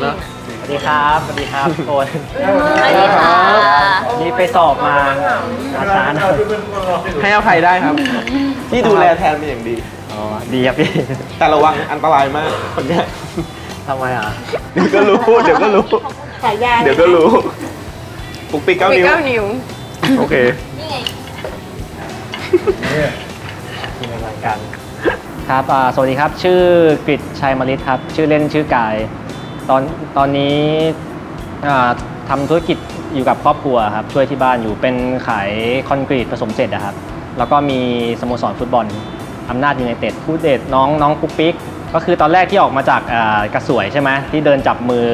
เนอะสวัสดีครับ สวัสดีครับทุกคนสวัสดีค่ะนี่ไปสอบมาอาช้าหนะให้อภัยได้ครับ ที่ดูแลแทนเป็นอย่างดี อ๋อ ดีครับพี่ แต่ระวังอันตรายมากคนเนี้ยทำไมอะ เดี๋ยวก็รู้ เดี๋ยวก็รู้ ฉายาเดี๋ยวก็รู้ปุกปิกเก้านิ้ว เก้านิ้วโอเค นี่ไง มีรายการครับอ่าสวัสดีครับ ชื่อกฤษชัยมลิศครับ ชื่อเล่นชื่อกาย ตอนตอนนี้อ่าทำธุรกิจอยู่กับครอบครัวครับช่วยที่บ้านอยู่เป็นขายคอนกรีตผสมเสร็จนะครับ แล้วก็มีสโมสรฟุตบอลอำนาจยูไนเต็ดผู้เด็ดน้องน้องปุ๊กปิ๊กก็คือตอนแรกที่ออกมาจากอ่ากระสวยใช่ไหมที่เดินจับมือ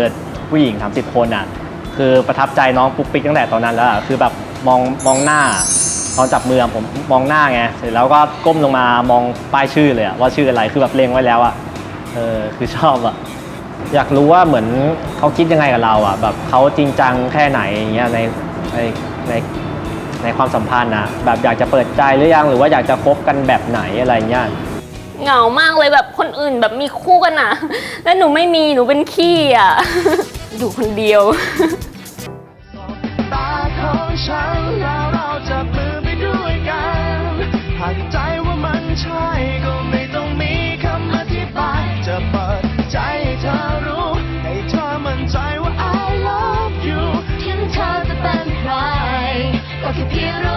ผู้หญิง 30 คนอะคือประทับใจน้องปุ๊กปิ๊กตั้งแต่ตอนนั้นแล้วอะคือแบบมองมองหน้า ตอนจับมือผมมองหน้าไงเสร็จแล้วก็ก้มลงมามองป้ายชื่อเลยอะว่าชื่ออะไรคือแบบเล็งไว้แล้วอะเออคือชอบอะ อยากรู้ว่าเหมือนเขาคิดยังไงกับเราอะแบบเขาจริงจังแค่ไหนอย่างเงี้ยในในในในความสัมพันธ์นะแบบอยากจะเปิดใจหรือยังหรือว่าอยากจะคบกันแบบไหนอะไรเงี้ยเหงามากเลยแบบคนอื่นแบบมีคู่กันอะ แล้วหนูไม่มีหนูเป็นขี้อะ อยู่คนเดียวตาของฉันแล้วเราจับมือไปด้วยกันหากใจ ให้เธอรู้ ให้เธอมั่นใจว่า I love you ถึงเธอจะเป็นใคร ก็แค่เพียง